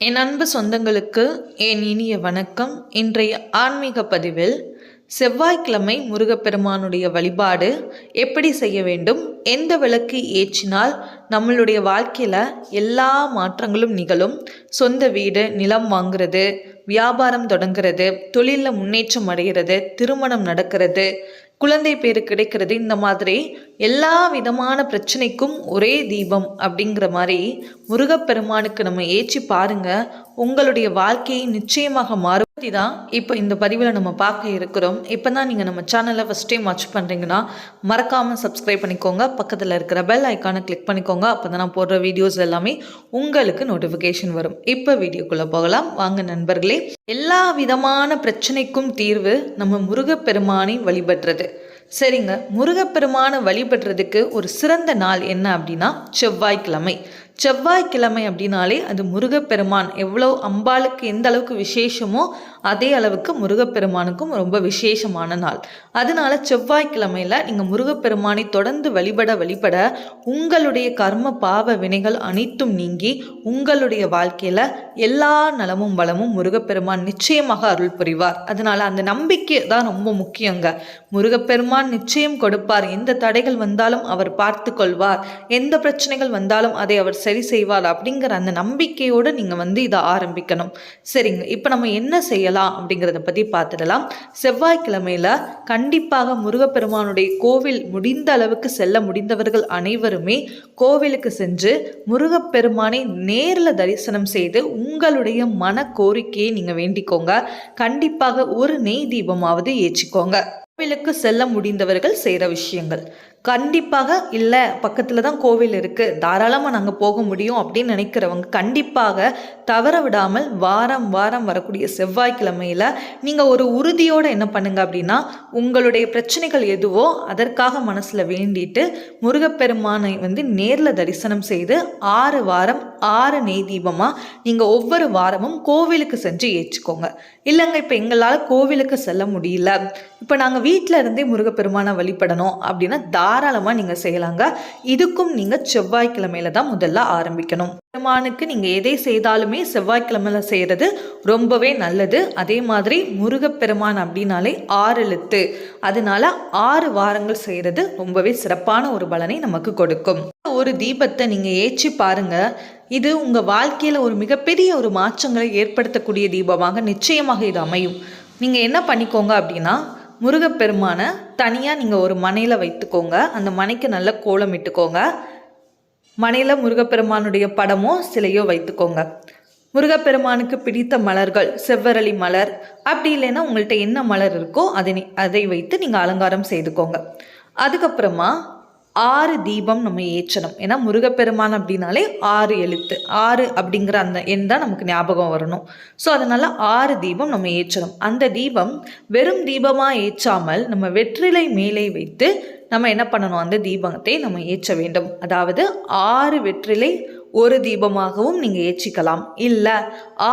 என் அன்பு சொந்தங்களுக்கு என் இனிய வணக்கம். இன்றைய ஆன்மீக பதிவில் செவ்வாய்க்கிழமை முருகப்பெருமானுடைய வழிபாடு எப்படி செய்ய வேண்டும் எந்த விளக்கு ஏற்றினால் நம்மளுடைய வாழ்க்கையில் எல்லா மாற்றங்களும் நிகழும் சொந்த வீடு நிலம் வாங்குறது வியாபாரம் தொடங்குறது தொழிலில் முன்னேற்றம் அடைகிறது திருமணம் நடக்கிறது குழந்தை பேர் கிடைக்கிறது இந்த மாதிரி எல்லா விதமான பிரச்சனைக்கும் ஒரே தீபம் அப்படிங்கிற மாதிரி முருகப்பெருமானுக்கு நம்ம ஏற்றி பாருங்க. உங்களுடைய வாழ்க்கையை நிச்சயமாக மாறும். தான் இப்போ இந்த பதிவில் நம்ம பார்க்க இருக்கிறோம். இப்போ தான் நீங்கள் நம்ம சேனலை ஃபஸ்ட் டைம் வாட்ச் பண்ணுறீங்கன்னா மறக்காமல் சப்ஸ்கிரைப் பண்ணிக்கோங்க. பக்கத்தில் இருக்கிற பெல் ஐக்கானை கிளிக் பண்ணிக்கோங்க. அப்போ தான் நான் போடுற வீடியோஸ் எல்லாமே உங்களுக்கு நோட்டிஃபிகேஷன் வரும். இப்போ வீடியோக்குள்ளே போகலாம். வாங்க நண்பர்களே எல்லா விதமான பிரச்சனைக்கும் தீர்வு நம்ம முருகப்பெருமானை வழிபடுறது. சரிங்க முருகப்பெருமானை வழிபடுறதுக்கு ஒரு சிறந்த நாள் என்ன அப்படின்னா செவ்வாய்க்கிழமை. செவ்வாய்க்கிழமை அப்படின்னாலே அது முருகப்பெருமான். எவ்வளோ அம்பாளுக்கு எந்த அளவுக்கு விசேஷமோ அதே அளவுக்கு முருகப்பெருமானுக்கும் ரொம்ப விசேஷமான நாள். அதனால செவ்வாய்க்கிழமையில் நீங்கள் முருகப்பெருமானை தொடர்ந்து வழிபட வழிபட உங்களுடைய கர்ம பாவ வினைகள் அனைத்தும் நீங்கி உங்களுடைய வாழ்க்கையில் எல்லா நலமும் வளமும் முருகப்பெருமான் நிச்சயமாக அருள் புரிவார். அதனால அந்த நம்பிக்கை தான் ரொம்ப முக்கியங்க. முருகப்பெருமான் நிச்சயம் கொடுப்பார். எந்த தடைகள் வந்தாலும் அவர் பார்த்து கொள்வார். எந்த பிரச்சனைகள் வந்தாலும் அதை அவர் சரி செய்வார் அப்படிங்கிற அந்த நம்பிக்கையோடு நீங்கள் வந்து இதை ஆரம்பிக்கணும். சரிங்க. இப்போ நம்ம என்ன செய்யலாம் அப்படிங்கிறத பற்றி பார்த்துடலாம். செவ்வாய்க்கிழமையில் கண்டிப்பாக முருகப்பெருமானுடைய கோவில் முடிந்த அளவுக்கு செல்ல முடிந்தவர்கள் அனைவருமே கோவிலுக்கு சென்று முருகப்பெருமானை நேரில் தரிசனம் செய்து உங்களுடைய மன கோரிக்கையை நீங்கள் வேண்டிக்கோங்க. கண்டிப்பாக ஒரு நெய் தீபமாவது ஏற்றிக்கோங்க. கோவிலுக்கு செல்ல முடிந்தவர்கள் செய்கிற விஷயங்கள். கண்டிப்பாக இல்லை. பக்கத்தில் தான் கோவில் இருக்குது தாராளமாக நாங்கள் போக முடியும் அப்படின்னு நினைக்கிறவங்க கண்டிப்பாக தவற விடாமல் வாரம் வாரம் வரக்கூடிய செவ்வாய்க்கிழமையில் நீங்கள் ஒரு உறுதியோடு என்ன பண்ணுங்கள் அப்படின்னா உங்களுடைய பிரச்சனைகள் எதுவோ அதற்காக மனசில் வேண்டிட்டு முருகப்பெருமானை வந்து நேரில் தரிசனம் செய்து ஆறு வாரம் ஆறு நெய் தீபமாக நீங்கள் ஒவ்வொரு வாரமும் கோவிலுக்கு செஞ்சு ஏற்றுக்கோங்க. இல்லைங்க இப்போ எங்களால் கோவிலுக்கு செல்ல முடியல. இப்போ நாங்கள் வீட்டில் இருந்தே முருகப்பெருமானை வழிபடணும் அப்படின்னா தாராளமாக நீங்கள் செய்யலாங்க. இதுக்கும் நீங்கள் செவ்வாய்க்கிழமையில தான் முதல்ல ஆரம்பிக்கணும். பெருமானுக்கு நீங்கள் எதை செய்தாலுமே செவ்வாய்க்கிழமையில செய்கிறது ரொம்பவே நல்லது. அதே மாதிரி முருகப்பெருமான் அப்படின்னாலே ஆறு எழுத்து. அதனால ஆறு வாரங்கள் செய்கிறது ரொம்பவே சிறப்பான ஒரு பலனை நமக்கு கொடுக்கும். ஒரு தீபத்தை நீங்கள் ஏற்றி பாருங்க. இது உங்கள் வாழ்க்கையில் ஒரு மிகப்பெரிய ஒரு மாற்றங்களை ஏற்படுத்தக்கூடிய தீபமாக நிச்சயமாக இது அமையும். நீங்கள் என்ன பண்ணிக்கோங்க அப்படின்னா முருகப்பெருமானை தனியாக நீங்கள் ஒரு மனையில் வைத்துக்கோங்க. அந்த மனைக்கு நல்ல கோலம் இட்டுக்கோங்க. மனையில் முருகப்பெருமானுடைய படமோ சிலையோ வைத்துக்கோங்க. முருகப்பெருமானுக்கு பிடித்த மலர்கள் செவ்வரளி மலர் அப்படி இல்லைன்னா உங்கள்கிட்ட என்ன மலர் இருக்கோ அதை அதை வைத்து நீங்கள் அலங்காரம் செய்துக்கோங்க. அதுக்கப்புறமா ஆறு தீபம் நம்ம ஏற்றணும். ஏன்னா முருகப்பெருமான் அப்படின்னாலே ஆறு எழுத்து. ஆறு அப்படிங்கிற அந்த எண் தான் நமக்கு ஞாபகம் வரணும். ஸோ அதனால் ஆறு தீபம் நம்ம ஏற்றணும். அந்த தீபம் வெறும் தீபமாக ஏற்றாமல் நம்ம வெற்றிலை மேலே வைத்து நம்ம என்ன பண்ணணும்? அந்த தீபத்தை நம்ம ஏற்ற வேண்டும். அதாவது ஆறு வெற்றிலை ஒரு தீபமாகவும் நீங்கள் ஏற்றிக்கலாம். இல்லை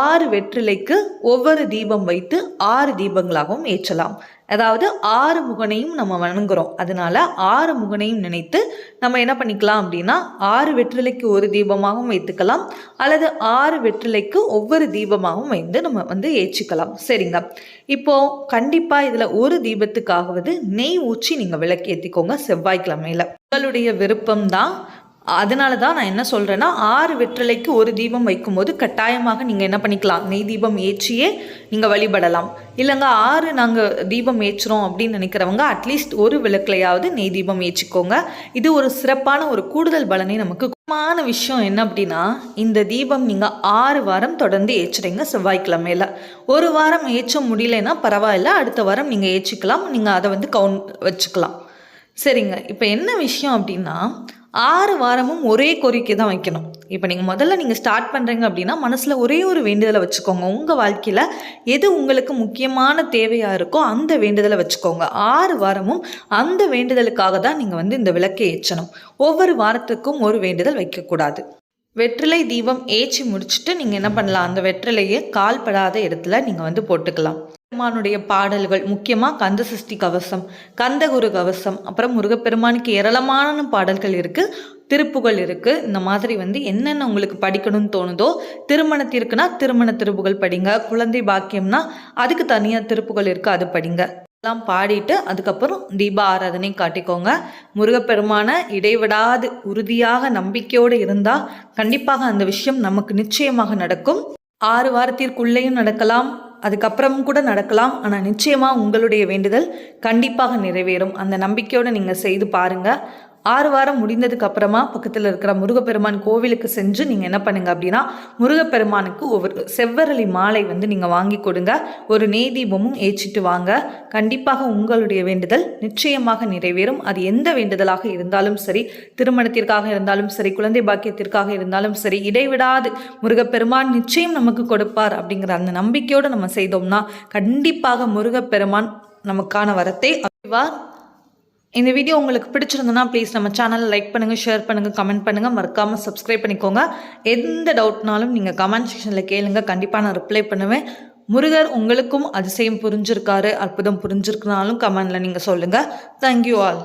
ஆறு வெற்றிலைக்கு ஒவ்வொரு தீபம் வைத்து ஆறு தீபங்களாகவும் ஏற்றலாம். அதாவது ஆறு முகனையும் நம்ம வணங்குறோம். அதனால ஆறு முகனையும் நினைத்து நம்ம என்ன பண்ணிக்கலாம் அப்படின்னா ஆறு வெற்றிலைக்கு ஒரு தீபமாகவும் வைத்துக்கலாம். அல்லது ஆறு வெற்றிலைக்கு ஒவ்வொரு தீபமாகவும் வைத்து நம்ம வந்து ஏற்றிக்கலாம். சரிங்க. இப்போ கண்டிப்பாக இதில் ஒரு தீபத்துக்காகவது நெய் ஊற்றி நீங்கள் விளக்கேற்றிக்கோங்க செவ்வாய்க்கிழமையில. உங்களுடைய விருப்பம் தான் அதனால தான் நான் என்ன சொல்கிறேன்னா ஆறு வெற்றிலைக்கு ஒரு தீபம் வைக்கும்போது கட்டாயமாக நீங்கள் என்ன பண்ணிக்கலாம்? நெய் தீபம் ஏற்றியே நீங்கள் வழிபடலாம். இல்லைங்க ஆறு நாங்கள் தீபம் ஏற்றுறோம் அப்படின்னு நினைக்கிறவங்க அட்லீஸ்ட் ஒரு விளக்குலையாவது நெய் தீபம் ஏற்றிக்கோங்க. இது ஒரு சிறப்பான ஒரு கூடுதல் பலனை நமக்கு முக்கியமான விஷயம் என்ன அப்படின்னா இந்த தீபம் நீங்கள் ஆறு வாரம் தொடர்ந்து ஏற்றுறீங்க செவ்வாய்க்கிழமையில். ஒரு வாரம் ஏற்ற முடியலன்னா பரவாயில்ல அடுத்த வாரம் நீங்கள் ஏற்றிக்கலாம் நீங்கள் அதை வந்து கவுண்ட் வச்சுக்கலாம். சரிங்க இப்போ என்ன விஷயம் அப்படின்னா ஆறு வாரமும் ஒரே கோரிக்கை தான் வைக்கணும். இப்போ நீங்கள் முதல்ல நீங்கள் ஸ்டார்ட் பண்ணுறீங்க அப்படின்னா மனசில் ஒரே ஒரு வேண்டுதலை வச்சுக்கோங்க. உங்கள் வாழ்க்கையில் எது உங்களுக்கு முக்கியமான தேவையாக இருக்கோ அந்த வேண்டுதலை வச்சுக்கோங்க. ஆறு வாரமும் அந்த வேண்டுதலுக்காக தான் நீங்கள் வந்து இந்த விளக்கை ஏற்றணும். ஒவ்வொரு வாரத்துக்கும் ஒரு வேண்டுதல் வைக்கக்கூடாது. வெற்றிலை தீபம் ஏற்றி முடிச்சுட்டு நீங்கள் என்ன பண்ணலாம்? அந்த வெற்றிலையை கால்படாத இடத்துல நீங்கள் வந்து போட்டுக்கலாம். பெருமானுடைய பாடல்கள் முக்கியமாக கந்த சஷ்டி கவசம் கந்தகுரு கவசம் அப்புறம் முருகப்பெருமானுக்கு ஏராளமான பாடல்கள் இருக்குது திருப்புகள் இருக்குது இந்த மாதிரி வந்து என்னென்ன உங்களுக்கு படிக்கணும்னு தோணுதோ திருமணத்திற்குனா திருமண திருப்புகள் படிங்க. குழந்தை பாக்கியம்னா அதுக்கு தனியாக திருப்புகள் இருக்குது அது படிங்க. எல்லாம் பாடிட்டு அதுக்கப்புறம் தீப ஆராதனை காட்டிக்கோங்க. முருகப்பெருமான இடைவிடாது உறுதியாக நம்பிக்கையோடு இருந்தால் கண்டிப்பாக அந்த விஷயம் நமக்கு நிச்சயமாக நடக்கும். ஆறு வாரத்திற்குள்ளேயும் நடக்கலாம். அதுக்கப்புறம் கூட நடக்கலாம். ஆனால் நிச்சயமாக உங்களுடைய வேண்டுதல் கண்டிப்பாக நிறைவேறும். அந்த நம்பிக்கையோடு நீங்கள் செய்து பாருங்கள் ஆறு வாரம் முடிந்ததுக்கு அப்புறமா பக்கத்தில் இருக்கிற முருகப்பெருமான் கோவிலுக்கு சென்று நீங்கள் என்ன பண்ணுங்க அப்படின்னா முருகப்பெருமானுக்கு ஒவ்வொரு செவ்வரளி மாலை வந்து நீங்கள் வாங்கி கொடுங்க. ஒரு நெய் தீபமும் ஏற்றிட்டு வாங்க. கண்டிப்பாக உங்களுடைய வேண்டுதல் நிச்சயமாக நிறைவேறும். அது எந்த வேண்டுதலாக இருந்தாலும் சரி திருமணத்திற்காக இருந்தாலும் சரி குழந்தை பாக்கியத்திற்காக இருந்தாலும் சரி இடைவிடாது. முருகப்பெருமான் நிச்சயம் நமக்கு கொடுப்பார் அப்படிங்கிற அந்த நம்பிக்கையோடு நம்ம செய்தோம்னா கண்டிப்பாக முருகப்பெருமான் நமக்கான வரத்தை அறிவார் இந்த வீடியோ உங்களுக்கு பிடிச்சிருந்ததுன்னா ப்ளீஸ் நம்ம சேனலை லைக் பண்ணுங்கள் ஷேர் பண்ணுங்கள் கமெண்ட் பண்ணுங்கள் மறக்காமல் சப்ஸ்கிரைப் பண்ணிக்கோங்க. எந்த டவுட்னாலும் நீங்கள் கமெண்ட் செக்ஷனில் கேளுங்க. கண்டிப்பாக நான் ரிப்ளை பண்ணுவேன். முருகர் உங்களுக்கும் அதிசயம் புரிஞ்சிருக்காரு. அற்புதம் புரிஞ்சிருக்குனாலும் கமெண்டில் நீங்கள் சொல்லுங்கள் தேங்க்யூ ஆல்